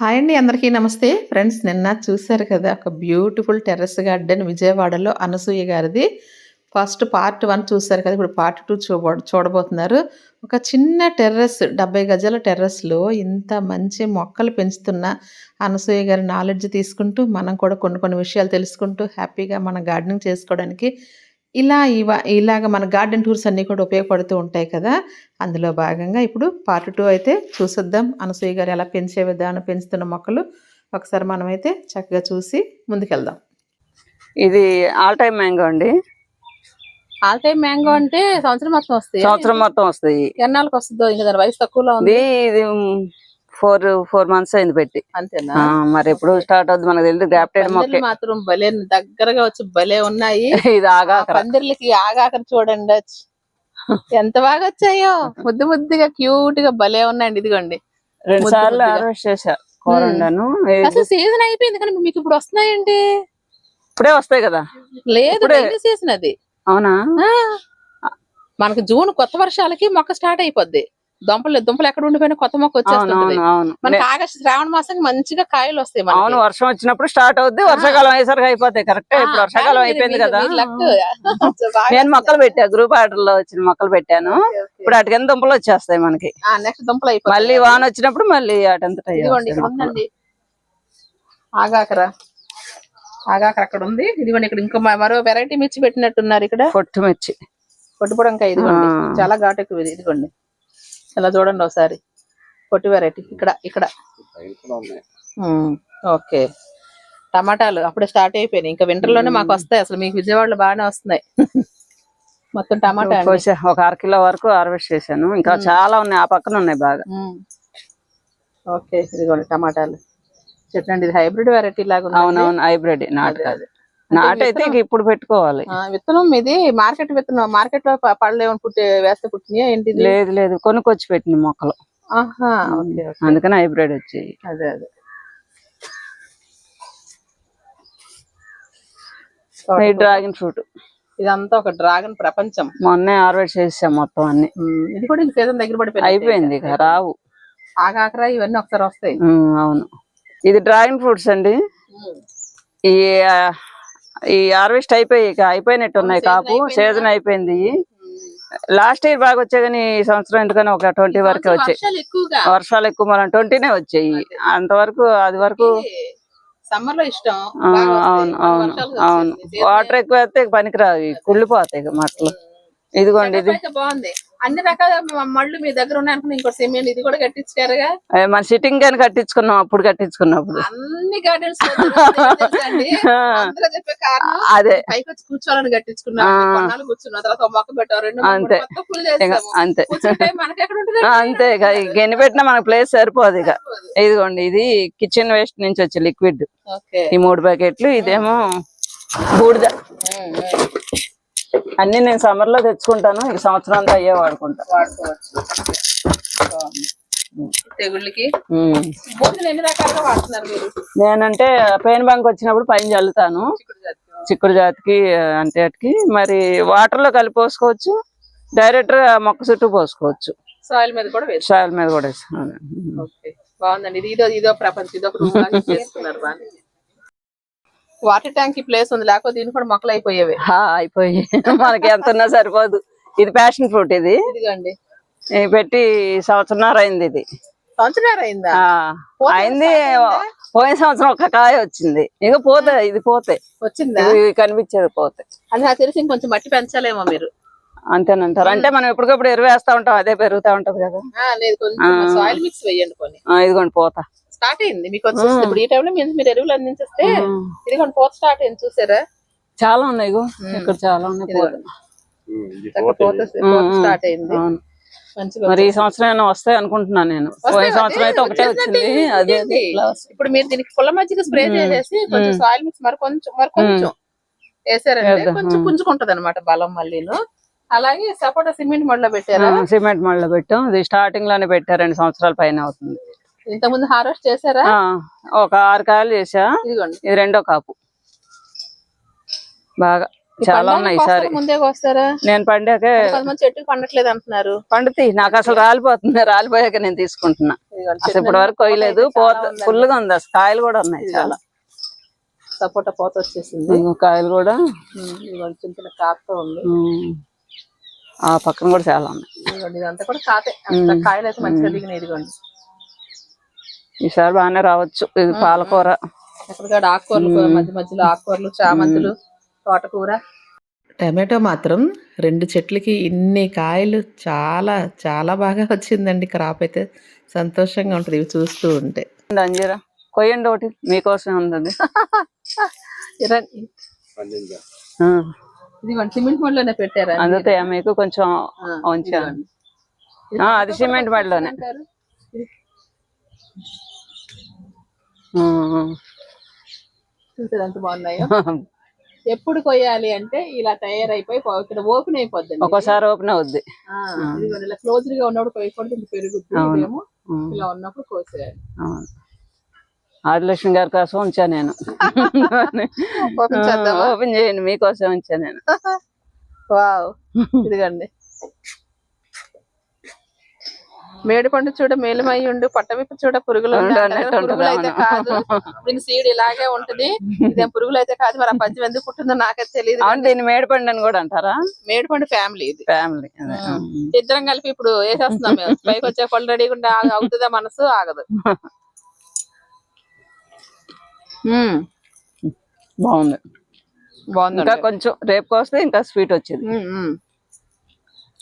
Hi అండి అందరికీ నమస్తే. ఫ్రెండ్స్ నిన్న చూశారు కదా ఒక బ్యూటిఫుల్ టెర్రస్ గార్డెన్ విజయవాడలో అనసూయ గారిది. ఫస్ట్ పార్ట్ వన్ చూశారు కదా ఇప్పుడు పార్ట్ టూ చూడ చూడబోతున్నారు. ఒక చిన్న టెర్రస్ డెబ్బై గజాల టెర్రస్లో ఇంత మంచి మొక్కలు పెంచుతున్న అనసూయ గారి నాలెడ్జ్ తీసుకుంటూ మనం కూడా కొన్ని కొన్ని విషయాలు తెలుసుకుంటూ హ్యాపీగా మన గార్డెనింగ్ చేసుకోవడానికి ఇలా ఇవ ఇలాగ మన గార్డెన్ టూర్స్ అన్నీ కూడా ఉపయోగపడుతూ ఉంటాయి కదా. అందులో భాగంగా ఇప్పుడు పార్ట్ టూ అయితే చూసొద్దాం. అనసూయ గారు ఎలా పెంచే విధానం పెంచుతున్న మొక్కలు ఒకసారి మనమైతే చక్కగా చూసి ముందుకెళ్దాం. ఇది ఆల్ టైమ్ మ్యాంగో అండి. ఆల్ టైమ్ మ్యాంగో అంటే సంవత్సరం మొత్తం వస్తాయి? సంవత్సరం మొత్తం వస్తాయి. ఎన్నాళ్ళకి వస్తుందో ఇంకా దాని వయసు తక్కువలో ఉంది. ఇది ఫోర్ ఫోర్ మంత్స్ అయింది పెట్టి. అంతేనా? మరి ఎప్పుడు స్టార్ట్ అవుతుంది మనకు తెలియదు గ్రాఫ్టెడ్ మొక్క మాత్రం భలే దగ్గరగా వచ్చి భలే ఉన్నాయి. ఇది ఆ ఆగాకర పందిర్లకి ఆగాకర చూడండి. ఎంత బాగా వచ్చాయో. ముద్దు ముద్దుగా క్యూట్గా భలే ఉన్నాయండి. ఇదిగోండి. రెండు సార్లు. హార్వెస్ట్ చేశా కూరండాను అసలు సీజన్ అయిపోయింది కానీ మీకు ఇప్పుడు వస్తున్నాయండి? ఇప్పుడే వస్తాయి కదా. లేదు. సీజన్ అది. అవునా. మనకి జూన్ కొత్త వర్షాలకి మొక్క స్టార్ట్ అయిపోద్ది. దుంపలు దుంపలు ఎక్కడ ఉండిపోయినా కొత్త మొక్క వచ్చేస్తుంది. మనకి ఆగస్టు శ్రావణ మాసానికి మంచిగా కాయలు వస్తాయి. అవును వర్షం వచ్చినప్పుడు స్టార్ట్ అవుద్ది వర్షాకాలం అయ్యేసరికి అయిపోతాయి కరెక్ట్. ఇప్పుడు వర్షాకాలం అయిపోయింది కదా. నేను మొక్కలు పెట్టా గ్రూప్ ఆర్డర్లో వచ్చిన మొక్కలు పెట్టాను. ఇప్పుడు అటుకని దుంపలు వచ్చేస్తాయి మనకి. నెక్స్ట్ దుంపలు అయిపోతాయి. మళ్ళీ వాన వచ్చినప్పుడు మళ్ళీ అటంతట ఆగాకర. ఆగాకర అక్కడ ఉంది. ఇదిగోండి ఇక్కడ ఇంకో మరో వెరైటీ మిర్చి పెట్టినట్టున్నారు ఇక్కడ. పొట్టు మిర్చి. పొట్టిపొడంకాయ ఇదిగోండి. చాలా ఘాటు ఎక్కువ ఇది ఇదిగోండి. ఇలా చూడండి ఒకసారి. పొట్టి వెరైటీ ఇక్కడ ఇక్కడ. ఓకే. టమాటాలు అప్పుడే స్టార్ట్ అయిపోయినాయి. ఇంకా వింటర్లోనే మాకు వస్తాయి. అసలు మీకు విజయవాడలో బాగానే వస్తున్నాయి. మొత్తం టమాటా ఒక అర కిలో వరకు హార్వెస్ట్ చేశాను. ఇంకా చాలా ఉన్నాయి. ఆ పక్కన ఉన్నాయి బాగా. ఓకే. ఇదిగోండి టమాటాలు. చెప్పండి ఇది హైబ్రిడ్ వెరైటీ లాగా ఉంది అవునవును హైబ్రిడ్ నాటు అదే, కాదు అదే. నాటు అయితే ఇక ఇప్పుడు పెట్టుకోవాలి విత్తనం ఇది మార్కెట్ విత్తనం మార్కెట్లో ప- పళ్ళు ఏమైనా పుట్టి వేస్తే పుట్టినాయా ఏంటిది? లేదు లేదు. కొనుక్కొచ్చి పెట్టిన మొక్కలు. అందుకని హైబ్రిడ్ వచ్చాయి. అదే అదే. ఈ డ్రాగన్ ఫ్రూట్. ఇదంతా ఒక డ్రాగన్ ప్రపంచం. మొన్నే హార్వెస్ట్ చేసాం మొత్తం అన్ని. ఇది కూడా ఇంక సీజన్ దగ్గర పడిపోయింది అయిపోయింది ఇక రావు. ఆగాకరా ఇవన్నీ ఒకసారి వస్తాయి. అవును. ఇది డ్రాగన్ ఫ్రూట్స్ అండి. ఈ ఈ హార్వెస్ట్ అయిపోయి ఇక అయిపోయినట్టు ఉన్నాయి కాపు? సీజన్ అయిపోయింది. లాస్ట్ ఇయర్ బాగా వచ్చాయి కానీ ఈ సంవత్సరం ఎందుకని ఒక ట్వంటీ వరకే వచ్చాయి. వర్షాలు ఎక్కువ మనం ట్వంటీనే వచ్చాయి. అంతవరకు అది వరకు సమ్మర్లో ఇష్టం. అవును అవును అవును. వాటర్ ఎక్కువ వేస్తే పనికిరావు. కుళ్ళిపోతాయి మట్టలు. ఇదిగోండి ఇది బాగుంది. అన్ని రకాల మళ్ళు మీ దగ్గర ఉన్నాయి అనుకున్నా ఇంకో సిమెంట్ ఇది కూడా కట్టించారుగా. మన సిట్టింగ్ కానీ కట్టించుకున్నాం అప్పుడు కట్టించుకున్నప్పుడు. అన్ని గార్డెన్స్ అదే. పైకి వచ్చి కూర్చోవాలని కట్టించుకున్నాం. కూర్చున్నాం తర్వాత ఒక మొక్క పెట్టాం రెండు మూడు అంతే. అంతే. కూర్చుంటే మనకి ఎక్కడ ఉంటుంది ఆ, అంతే ఎన్ని పెట్టినా మనకు ప్లేస్ సరిపోదు ఇక. ఇదిగోండి ఇది కిచెన్ వేస్ట్ నుంచి వచ్చే లిక్విడ్ ఈ మూడు ప్యాకెట్లు ఇదేమో బూడిద. అన్ని నేను సమ్మర్లో తెచ్చుకుంటాను. ఈ సంవత్సరం అంతా అయ్యే వాడుకుంటా. వాడుకోవచ్చు. తెగుళ్ళకి ఎన్ని రకాలుగా వాడుతున్నారు మీరు? నేనంటే పెయిన్ బంక్ వచ్చినప్పుడు పైన చల్లుతాను. చిక్కుడు జాతికి. అంటే మరి వాటర్లో కలిపి పోసుకోవచ్చు. డైరెక్ట్గా మొక్క చుట్టూ పోసుకోవచ్చు. సాయిల్ మీద కూడా సాయిల్ మీద కూడా వేస్తాను ఓకే. బాగుందండి. ఇది ఇదో ప్రపంచం. ఇదో చేసుకున్నారు బాగా వాటర్ ట్యాంక్ ప్లేస్ ఉంది. లేకపోతే దీని కూడా మొక్కలు అయిపోయేవి. అయిపోయి. మనకి ఎంత ఉన్నా సరిపోదు. ఇది ప్యాషన్ ఫ్రూట్ ఇది. ఇదిగోండి. పెట్టి సంవత్సరంన్నర అయింది ఇది. అయిందా? పోయిన సంవత్సరం ఒక కాయ వచ్చింది. ఇక పోతే ఇది పోతే. వచ్చిందా? కనిపించేది పోతే. అది నాకు తెలిసి ఇంకొంచెం మట్టి పెంచాలేమో మీరు. అంతేనంటారు. అంటే మనం ఎప్పటికప్పుడు ఎరువు వేస్తా ఉంటాం. అదే పెరుగుతా ఉంటది కదా. ఇదిగోండి పోతా. స్టార్ట్ అయింది. మీకు వచ్చేస్తుంది ఇప్పుడు ఈ టైంలో మీరు మీరు ఎరువులు అందించేస్తే ఇదిగోండి పోత స్టార్ట్ అయింది. చూసారా? చాలా ఉన్నాయి ఇక్కడ చాలా ఉన్నాయి పోత. స్టార్ట్ అయింది. మరి ఈ సంవత్సరం ఏమైనా వస్తాయి అనుకుంటున్నాను నేను. పోయిన సంవత్సరం అయితే ఒకటే వచ్చింది. అదే. ఇప్పుడు మీరు దీనికి పుల్ల మజ్జిగ స్ప్రే చేసేసి కొంచెం సాయిల్ మిక్స్ మరి కొంచెం మరి కొంచెం వేసారంటే. కొంచెం పుంజుకుంటది అనమాట బలం మళ్ళీను. అలాగే సపోటా సిమెంట్ మళ్ళీ పెట్టారా? సిమెంట్ మళ్ళీ పెట్టాం. ఇది స్టార్టింగ్లోనే పెట్టా రెండు సంవత్సరాల పైన అవుతుంది. ఇంత ముందు హార్వెస్ట్ చేశారా? ఒక ఆరు కాయలు చేసా ఇదిగోండి. ఇది రెండో కాపు. బాగా చాలా ఉన్నాయి? ఈసారి. ముందే కోస్తారా నేను పండాకే చెట్టుకి పండట్లేదు అంటున్నారు. పండుతి నాకు అసలు రాలిపోతుంది. రాలిపోయాక నేను తీసుకుంటున్నా. చెట్టు ఇప్పటి వరకు కొయ్యలేదు. పూత. ఫుల్గా ఉంది. అసలు కాయలు కూడా ఉన్నాయి చాలా. సపోటా పోత వచ్చేసింది. కాయలు కూడా. చిన్న చిన్న కాపుతో ఉంది. ఆ పక్కన కూడా చాలా ఉన్నాయి. ఇదంతా కూడా కాతే అంత కాయలు అయితే మంచిగా దిగినాయి. ఇదిగోండి. ఈసారి బాగానే రావచ్చు. ఇది పాలకూర. ఎక్కడికాడ ఆకుకూరలు మధ్య మధ్యలో ఆకుకూరలు చామంతులు తోటకూర. టమాటో మాత్రం రెండు చెట్లకి ఇన్ని కాయలు చాలా చాలా బాగా వచ్చిందండి. క్రాప్ అయితే సంతోషంగా ఉంటుంది. ఇవి చూస్తూ ఉంటే. అంజీరా కొయ్యండి ఒకటి. మీకోసం ఆ, ఇదిగోండి సిమెంట్ మడిలోనే పెట్టారా? అందుతాయా మీకు కొంచెం ఉంచాను. అది సిమెంట్ మడిలోనే. చూసారు ఎంత బాగున్నాయో? ఎప్పుడు కొయ్యాలి అంటే ఇలా తయారైపోయి ఇక్కడ ఓపెన్ అయిపోద్ది ఒక్కోసారి ఓపెన్ అవుద్ది. ఇలా క్లోజ్గా ఉన్నప్పుడు కొయ్యకూడదు ఇది పెరుగుద్ది. ఇలా ఉన్నప్పుడు కోసేయాలి. ఆదిలక్ష్మి గారి కోసం ఉంచా నేను. ఓపెన్ చేయండి మీకోసం ఉంచా నేను. వావ్. ఇదిగండి. మేడిపండు చూడ మేలుమై ఉండు పట్టవిప్పు చూడ పురుగులు అయితే ఉంటుంది, కాదు. దీని సీడ్ ఇలాగే ఉంటది. ఇదేం పురుగులు అయితే కాదు మరి ఆ పద్యం ఎందుకు పుట్టిందో నాకైతే తెలియదు అవును దీన్ని మేడిపండు అని కూడా అంటారా? మేడిపండు ఫ్యామిలీ ఇది. ఫ్యామిలీ ఇద్దరం కలిపి ఇప్పుడు వేసేస్తున్నాం మేము. పైకి వచ్చే పళ్ళు ఆగ- అవుతుందా మనసు? ఆగదు. బాగుంది. బాగుందండి. ఇంకా కొంచెం రేపు వస్తే ఇంకా స్వీట్ వచ్చింది.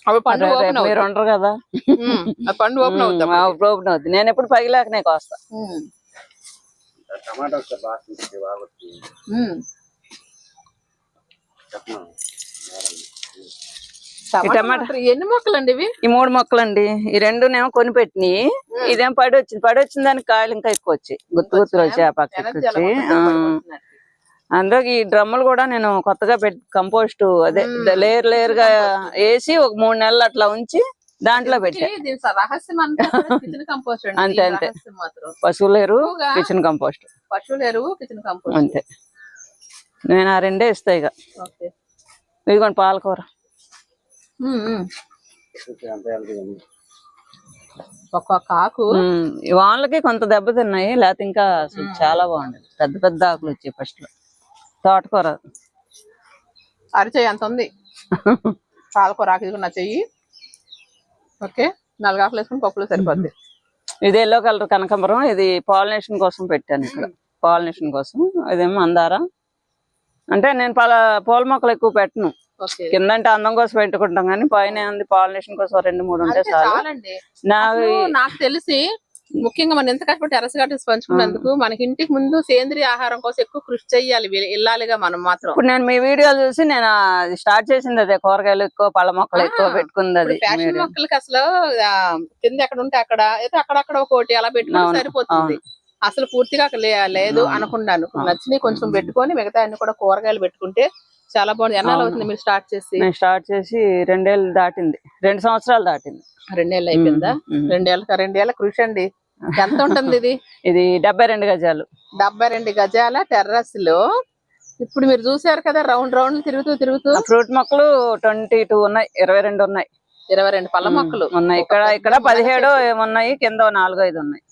అవి పండు ఓపెన్ మీరు ఉండరు కదా. పండు ఓపెన్ అవుతుంది ఓపెన్ అవుతుంది నేను ఎప్పుడు పగిలాకనే కోస్తా. ఎన్ని మొక్కలండి ఇవి? ఈ మూడు మొక్కలండి. ఈ రెండునేమో కొని పెట్టినాయి ఇదేం పడి వచ్చింది పడి వచ్చిన దానికి కాయలు ఇంకా ఎక్కువ వచ్చాయి. గుత్తు గుత్తులు వచ్చాయి ఆ పక్కకి వచ్చి. అందులో ఈ డ్రమ్ములు కూడా నేను కొత్తగా పెట్టి కంపోస్ట్ అదే లేయర్ లేయర్గా వేసి ఒక మూడు నెలలు అట్లా ఉంచి దాంట్లో పెట్టా. ఇది దీని స- రహస్యం అంతా కిచెన్ కంపోస్ట్ అండి. అంతే, పశువుల ఎరువు కిచెన్ కంపోస్ట్ పశువుల ఎరువు కిచెన్ కంపోస్ట్ అంతే. నేను ఆ రెండే ఇస్తా ఇక. ఓకే. ఇదిగోండి పాలకూర. మ్మ్, మ్మ్. చూస్తే అంతే వెళ్తుంది. ఒక్క కాకు. ఉమ్, ఈ వానలకి కొంత దెబ్బ తిన్నాయి లేకపోతే ఇంకా చాలా బాగుండేది. పెద్ద పెద్ద ఆకులు వచ్చాయి ఫస్ట్లో తోటకూర. అరిచేయి అంత ఉంది. పాలకూర ఆకు నా చెయ్యి. ఓకే నాలుగు ఆకులు వేసుకుని పప్పులో సరిపోద్ది. ఇది ఎల్లో కలర్ కనకాంబరం. ఇది పాలినేషన్ కోసం పెట్టాను ఇక్కడ. పాలినేషన్ కోసం. ఇదేమో అందారా. అంటే నేను పల పూల మొక్కలు ఎక్కువ పెట్టను. ఓకే. కిందంటే అందం కోసం పెట్టుకుంటాం కానీ పైన ఉంది. పాలినేషన్ కోసం రెండు మూడు ఉంటే అంతే చాలు. చాలండి. నా అసలు నాకు తెలిసి ముఖ్యంగా మనం ఎంత కష్టపడి టెరస్ గార్డెన్స్ పంచుకున్నందుకు మనకి ఇంటికి ముందు సేంద్రియ ఆహారం కోసం ఎక్కువ కృషి చెయ్యాలి వీళ్ళ- ఇల్లాలిగా మనం మాత్రం. ఇప్పుడు నేను మీ వీడియోలు చూసి నేను స్టార్ట్ చేసింది అదే కూరగాయలు ఎక్కువ పళ్ళ మొక్కలు ఎక్కువ పెట్టుకుంది అది ఫ్యాషన్. మొక్కలకి అసలు కింద ఎక్కడ ఉంటే అక్కడ అయితే అక్కడక్కడ ఒకటి అలా పెట్టుకుంటే అవును, సరిపోతుంది. అసలు పూర్తిగా లేదు అనుకున్నాను. నచ్చినవి కొంచెం పెట్టుకొని మిగతా అన్ని కూడా కూరగాయలు పెట్టుకుంటే చాలా బాగుంది. ఎన్నాళ్ళు అవుతుంది మీరు స్టార్ట్ చేసి? నేను స్టార్ట్ చేసి రెండేళ్ళు దాటింది. రెండు సంవత్సరాలు దాటింది. రెండేళ్ళు అయిపోయిందా. రెండేళ్ళ రెండేళ్ళ కృషి అండి. ఎంత ఉంటుంది ఇది? ఇది డెబ్బై రెండు గజాలు. డెబ్బై రెండు గజాల టెర్రస్లో ఇప్పుడు మీరు చూసారు కదా రౌండ్ రౌండ్ తిరుగుతూ తిరుగుతూ. ఫ్రూట్ మొక్కలు ట్వంటీ టూ ఉన్నాయి ఇరవై రెండు ఉన్నాయి. ఇరవై రెండు పళ్ళ మొక్కలు. ఉన్నాయి. ఇక్కడ ఇక్కడ పదిహేడు. ఏమున్నాయి కింద నాలుగు ఐదు ఉన్నాయి.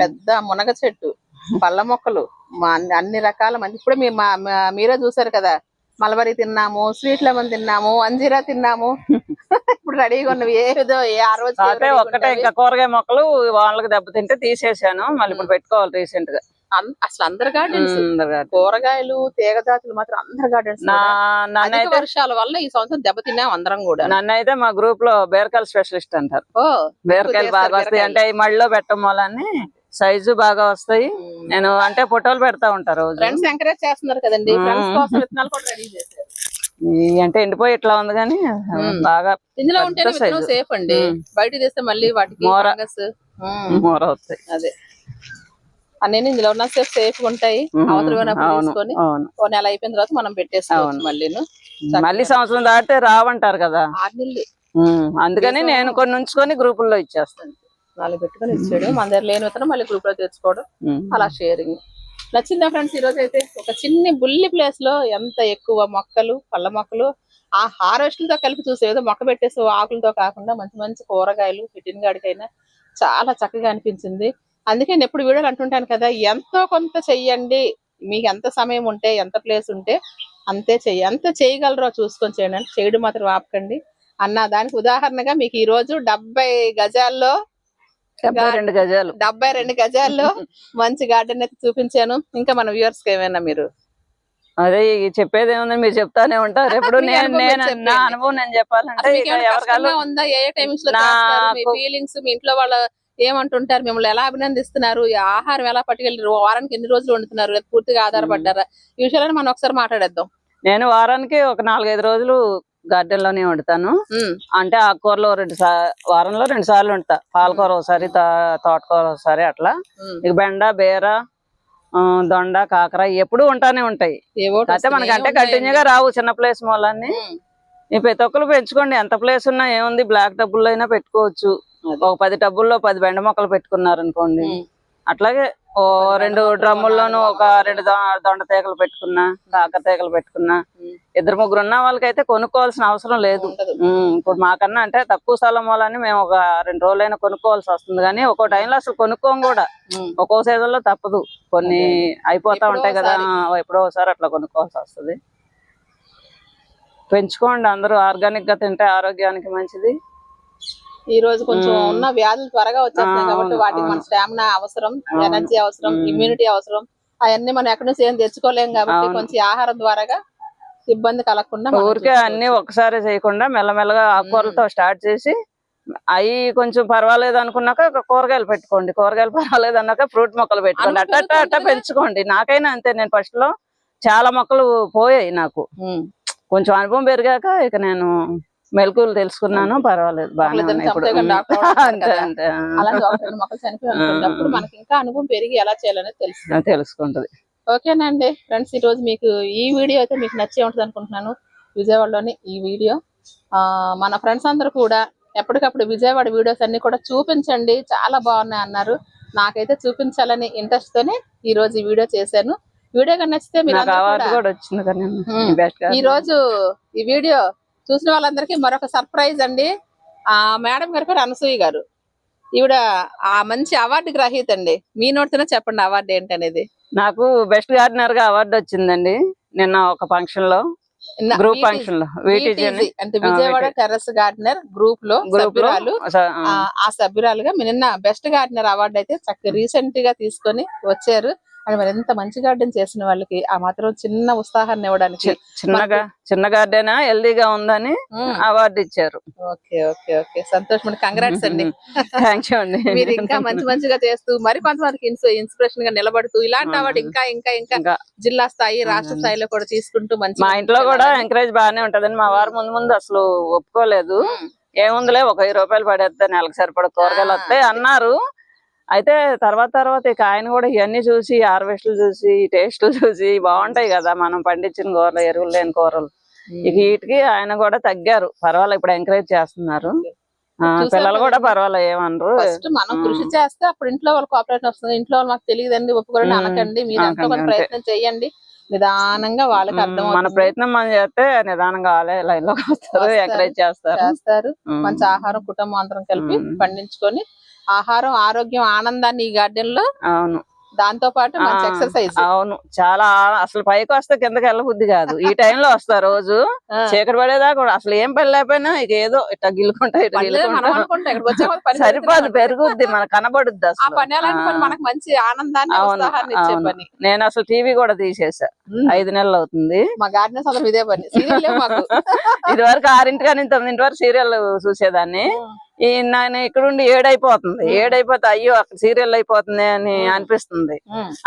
పెద్ద మునగ చెట్టు పళ్ళ మొక్కలు అన్ని- రకాల మంచి. ఇప్పుడు మీ మా- మా- మీరే చూసారు కదా మలబరి తిన్నాము స్వీట్ లెమన్ తిన్నాము అంజీరా తిన్నాము. ఇప్పుడు రెడీగా ఉన్నవి. ఏ విధో ఏ ఆ రోజు ఒక్కటే. ఇంకా కూరగాయ మొక్కలు వాళ్ళకి దెబ్బతింటే తీసేసాను. మళ్ళీ ఇప్పుడు పెట్టుకోవాలి రీసెంట్గా. అసలు అందరు గార్డెన్స్ కూరగాయలు తీగ జాతులు మాత్రం అందరు గార్డెన్స్ నన్నైతే వర్షాల వల్ల ఈ సంవత్సరం దెబ్బతిన్నాం అందరం కూడా. నన్నైతే మా గ్రూప్లో బీరకాయల స్పెషలిస్ట్ అంటారు. ఓ బీరకాయలు బాగా వస్తాయి. అంటే ఈ మడిలో పెట్టడం సైజు బాగా వస్తాయి. నేను అంటే ఫోటోలు పెడతా ఉంటా రోజు. ఫ్రెండ్స్ ఎంకరేజ్ చేస్తున్నారు కదండి. ఫ్రెండ్స్ కోసం విత్తనాలు కూడా రెడీ చేశారు. అంటే ఎండిపోయి ఇట్లా ఉంది కానీ బాగా ఇందులో ఉంటే. సేఫ్ అండి. బయట తీస్తే మళ్ళీ వాటికి మోర. వస్తాయి. అదే. అన్నీ ఇందులో ఉన్న సేఫ్ సేఫ్ ఉంటాయి. ఓ నెల అయిపోయిన తర్వాత మనం అవును. మళ్ళీను. మళ్ళీ సంవత్సరం దాటితే రావంటారు కదా. అందుకని నేను కొన్ని ఉంచుకొని గ్రూపుల్లో ఇచ్చేస్తాను. నాలుగు పెట్టుకొని ఇచ్చాడు మన దగ్గర లేని విత్తనం మళ్ళీ గ్రూప్లో తెచ్చుకోవడం. అలా షేరింగ్ నచ్చిందా ఫ్రెండ్స్ ఈరోజు అయితే ఒక చిన్ని బుల్లి ప్లేస్లో ఎంత ఎక్కువ మొక్కలు పళ్ళ మొక్కలు ఆ హార్వెస్ట్లతో కలిపి చూసే ఏదో మొక్క పెట్టేసి ఆకులతో కాకుండా మంచి మంచి కూరగాయలు పెట్టిన గాడికైనా చాలా చక్కగా అనిపించింది. అందుకే నేను ఎప్పుడు వీడియోలు అంటుంటాను కదా ఎంతో కొంత చెయ్యండి. మీకు ఎంత సమయం ఉంటే ఎంత ప్లేస్ ఉంటే అంతే చెయ్యి. ఎంత చేయగలరో చూసుకొని చేయండి. చేయడం మాత్రం ఆపకండి. అన్న దానికి ఉదాహరణగా మీకు ఈ రోజు డెబ్బై గజాల్లో డెబ్బై రెండు గజాలు. డెబ్బై రెండు గజాల్లో మంచి గార్డెన్ అయితే చూపించాను. ఇంకా మన వ్యూవర్స్కి ఏమైనా మీరు అదే చెప్పేది ఏముంది? మీరు చెప్తానే ఉంటారు. ఎప్పుడు నేను నేను. నా అనుభవం నేను చెప్పాలంటే ఫీలింగ్స్ మీ ఇంట్లో వాళ్ళ ఏమంటుంటారు? మిమ్మల్ని ఎలా అభినందిస్తున్నారు? ఆహారం ఎలా పట్టుకెళ్ళి వారానికి ఎన్ని రోజులు వండుతున్నారు? పూర్తిగా ఆధారపడ్డారా? ఈ విషయాలను మనం ఒకసారి మాట్లాడేద్దాం. నేను వారానికి ఒక నాలుగైదు రోజులు గార్డెన్లోనే వండుతాను అంటే ఆకుకూరలో రెండు వారంలో రెండు సార్లు ఉంటా పాలకూర ఒకసారి తోటకూర ఒకసారి అట్లా. ఇక బెండ బీర దొండ కాకర ఎప్పుడు ఉంటానే ఉంటాయి. అయితే మనకంటే ఏమున్నాయండి? కంటిన్యూగా రావు చిన్న ప్లేస్ మూలాన్ని. ప్రతి ఒక్కరు పెంచుకోండి. ఎంత ప్లేస్ ఉన్నా ఏముంది? బ్లాక్ టబ్బుల్లో అయినా పెట్టుకోవచ్చు. ఒక పది టబ్బుల్లో పది బెండ మొక్కలు పెట్టుకున్నారు అనుకోండి. అట్లాగే ఓ రెండు డ్రమ్ముల్లోనూ ఒక రెండు దొండ తీగలు పెట్టుకున్నా కాకర తీగలు పెట్టుకున్నా. ఇద్దరు ముగ్గురు ఉన్న వాళ్ళకైతే కొనుక్కోవాల్సిన అవసరం లేదు. ఇప్పుడు మాకన్నా అంటే తక్కువ స్థలం వల్లని మేము ఒక రెండు రోజులైనా కొనుక్కోవాల్సి వస్తుంది. కానీ ఒక్కో టైంలో అసలు కొనుక్కోం కూడా. ఒక్కో సీజన్లో తప్పదు. కొన్ని అయిపోతా ఉంటాయి కదా. ఎప్పుడో ఒకసారి అట్లా కొనుక్కోవాల్సి వస్తుంది. పెంచుకోండి అందరూ. ఆర్గానిక్గా తింటే ఆరోగ్యానికి మంచిది. ఈ రోజు కొంచెం. ఉన్న వ్యాధులు త్వరగా వచ్చేస్తున్నాయి కాబట్టి వాటికి మన. స్టామినా అవసరం. ఎనర్జీ అవసరం. ఇమ్యూనిటీ అవసరం అవన్నీ మనం ఎక్కడి నుంచి ఏం తెచ్చుకోలేం కాబట్టి. కొంచెం ఆహారం ద్వారాగా ఇబ్బంది కలగకుండా ఊరికే. అన్ని ఒకసారి చేయకుండా మెల్లమెల్లగా ఆకుకూరలతో స్టార్ట్ చేసి అవి కొంచెం పర్వాలేదు అనుకున్నాక కూరగాయలు పెట్టుకోండి కూరగాయలు పర్వాలేదు అన్నాక ఫ్రూట్ మొక్కలు పెట్టుకోండి అట్ట అట్ట అట్ట? పెంచుకోండి నాకైనా అంతే నేను ఫస్ట్లో చాలా మొక్కలు పోయాయి నాకు. కొంచెం అనుభవం పెరిగాక ఇక నేను మెలకువలు తెలుసుకున్నాను పర్వాలేదు మనకి ఇంకా అనుభవం పెరిగి ఎలా చేయాలనేది తెలుసు. తెలుసుకుంటది. ఓకేనండి ఫ్రెండ్స్ ఈ రోజు మీకు ఈ వీడియో అయితే మీకు నచ్చే ఉంటుంది అనుకుంటున్నాను. విజయవాడలోని ఈ వీడియో. మన ఫ్రెండ్స్ అందరూ కూడా ఎప్పటికప్పుడు విజయవాడ వీడియోస్ అన్ని కూడా చూపించండి. చాలా బాగున్నాయి అన్నారు. నాకైతే చూపించాలని ఇంట్రెస్ట్ తోనే ఈ రోజు ఈ వీడియో చేశాను. వీడియో కన్నా నచ్చితే మీరు కానీ ఈ రోజు ఈ వీడియో చూసిన వాళ్ళందరికీ మరొక సర్ప్రైజ్ అండి. ఆ మేడం గారి పేరు అనసూయ గారు. ఈవిడ ఆ మంచి అవార్డు గ్రహీత అండి మీ నోటితోనే చెప్పండి అవార్డు ఏంటనేది. నాకు బెస్ట్ గార్డెనర్గా అవార్డు వచ్చిందండి. నిన్న ఒక ఫంక్షన్లో గ్రూప్ ఫంక్షన్లో అంటే విజయవాడ టెర్రస్ గార్డెనర్ గ్రూప్లో గ్రూప్లో సభ్యురాలు ఆ సభ్యురాలుగా నిన్న బెస్ట్ గార్డెనర్ అవార్డు అయితే చక్కగా రీసెంట్గా తీసుకొని వచ్చారు. అని మరి ఎంత మంచి గార్డెన్ చేసిన వాళ్ళకి ఆ మాత్రం చిన్న ఉత్సాహాన్ని ఇవ్వడానికి చిన్నగా చిన్న గార్డెన్ హెల్దీగా ఉందని అవార్డు ఇచ్చారు. Okay okay okay. సంతోషం కంగ్రాట్స్ అండి. థ్యాంక్ యూ అండి. మీరు ఇంకా మంచి మంచిగా చేస్తూ మరి కొంతమందికి ఇన్స్పిరేషన్గా నిలబడుతూ ఇలాంటి అవార్డు ఇంకా ఇంకా ఇంకా జిల్లా స్థాయి రాష్ట్ర. స్థాయిలో కూడా తీసుకుంటూ మంచి మా ఇంట్లో కూడా ఎంకరేజ్ బాగానే ఉంటదండి. మా వారు ముందు ముందు అసలు ఒప్పుకోలేదు. ఏముందిలే ఒక వెయ్యి రూపాయలు పడేస్తే నెలకు సరిపడ కూరగాయలు వస్తాయి అన్నారు. అయితే తర్వాత తర్వాత ఇక ఆయన కూడా ఇవన్నీ చూసి హార్వెస్ట్లు చూసి టేస్ట్లు చూసి బాగుంటాయి కదా మనం పండించిన కూరలు ఎరువులు లేని కూరలు ఇక వీటికి ఆయన కూడా తగ్గారు పర్వాలేదు ఇప్పుడు ఎంకరేజ్ చేస్తున్నారు పిల్లలు కూడా? పర్వాలేదు ఏమనరు ఫస్ట్ మనం. కృషి చేస్తే అప్పుడు ఇంట్లో వాళ్ళ కోఆపరేషన్ వస్తుంది ఇంట్లో వాళ్ళు మాకు తెలియదండి ఒప్పుకోండి. అనకండి మీరు ఎంతో ప్రయత్నం చేయండి నిదానంగా వాళ్ళకి అర్థం మన ప్రయత్నం మనం చేస్తే నిదానంగా వాళ్ళే లైన్లోకి వస్తారు. ఎంకరేజ్ చేస్తారు చేస్తారు. మంచి ఆహారం కుటుంబం అందరం కలిపి. పండించుకొని ఆహారం ఆరోగ్యం ఆనందాన్ని ఈ గార్డెన్లో అవును. దాంతో పాటు మంచి ఎక్సర్సైజ్ అవును. చాలా అసలు పైకి వస్తే కిందకి వెళ్ళబుద్ధి కాదు. ఈ టైంలో వస్తా రోజు. చీకటి పడేదాకా కూడా అసలు ఏం పని లేకపోయినా ఇక ఏదో ఇట్లా గిల్లుకుంటా ఇట్లా సరిపోదు పెరుగుద్ది మనకు కనబడుద్ది అసలు. మనకు మంచి ఆనందాన్ని అవును, నేను అసలు టీవీ కూడా తీసేసా. ఐదు నెలలు అవుతుంది. మా అందరం ఇదే పని. ఇది వరకు ఆరింటి కానీ తొమ్మిదింటి వరకు సీరియల్ చూసేదాన్ని. ఈ నేను ఇక్కడ ఉండి ఏడైపోతుంది. ఏడైపోతే అయ్యో అక్కడ సీరియల్ అయిపోతుంది అని. అనిపిస్తుంది.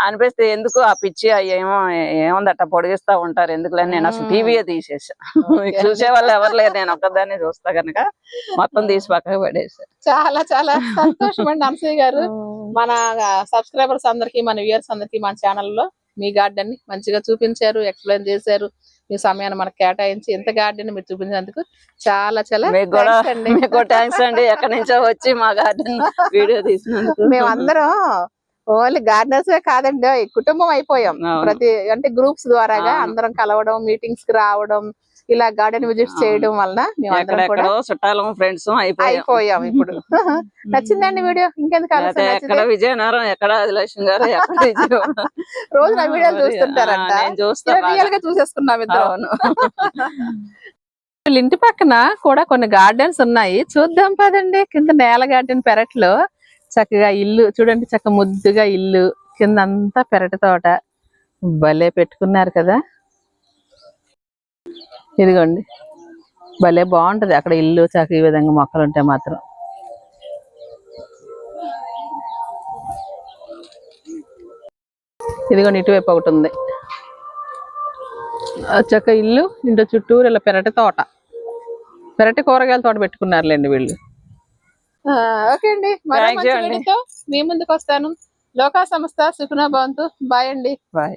అనిపిస్తే ఎందుకు ఆ పిచ్చి అయ్యేమో ఏముంది అట్ట పొడిగిస్తా ఉంటారు ఎందుకులే నేను అసలు. టీవీయే తీసేసా. చూసే వాళ్ళు ఎవరు లేరు నేను ఒక్కదాన్ని చూస్తా కనుక మొత్తం తీసి పక్కకు పడేసా చాలా చాలా సంతోషం అండి అనసూయ గారు మన సబ్స్క్రైబర్స్ అందరికి మన వ్యూయర్స్ అందరికి మన ఛానల్లో మీ గార్డెన్ని మంచిగా చూపించారు ఎక్స్ప్లెయిన్ చేశారు మీ సమయాన్ని మనకు కేటాయించి ఇంత గార్డెన్ మీరు చూపించినందుకు చాలా చాలా మీకు థ్యాంక్స్ అండి ఎక్కడి నుంచో వచ్చి మా గార్డెన్ వీడియో తీసినందుకు మేమందరం ఓన్లీ గార్డెనర్స్ కాదండి కుటుంబం అయిపోయాం. ప్రతి అంటే గ్రూప్స్ ద్వారాగా అవును. అందరం కలవడం మీటింగ్స్కి రావడం ఇలా గార్డెన్ విజిట్స్ అవును. చేయడం వలన చుట్టాలు ఫ్రెండ్స్ అయిపోయాం. ఇప్పుడు. నచ్చిందండి వీడియో? ఇంకెందుకు విజయనగరం ఎక్కడ గారు. రోజు నా వీడియోలు చూస్తుంటారంట. రియల్గా చూసేసుకున్నాం ఇద్దరం. అవును. వీళ్ళ ఇంటి పక్కన కూడా కొన్ని గార్డెన్స్ ఉన్నాయి. చూద్దాం పదండి. కింద నేల గార్డెన్ పెరట్లో చక్కగా ఇల్లు చూడండి చక్క ముద్దుగా ఇల్లు కింద అంతా పెరటి తోట. భలే పెట్టుకున్నారు కదా. ఇదిగోండి. భలే బాగుంటది. అక్కడ ఇల్లు చక్క ఈ విధంగా మొక్కలు ఉంటాయి మాత్రం. ఇదిగోండి ఇటువైపు ఒకటి ఉంది. చక్క ఇల్లు ఇంటి చుట్టూరు ఇలా పెరటి తోట. పెరటి కూరగాయల తోట పెట్టుకున్నారులేండి వీళ్ళు. ఓకే అండి. మీ ముందుకు వస్తాను. లోకా సంస్థ సుఖనా భవంతు. బాయ్ అండి. బాయ్.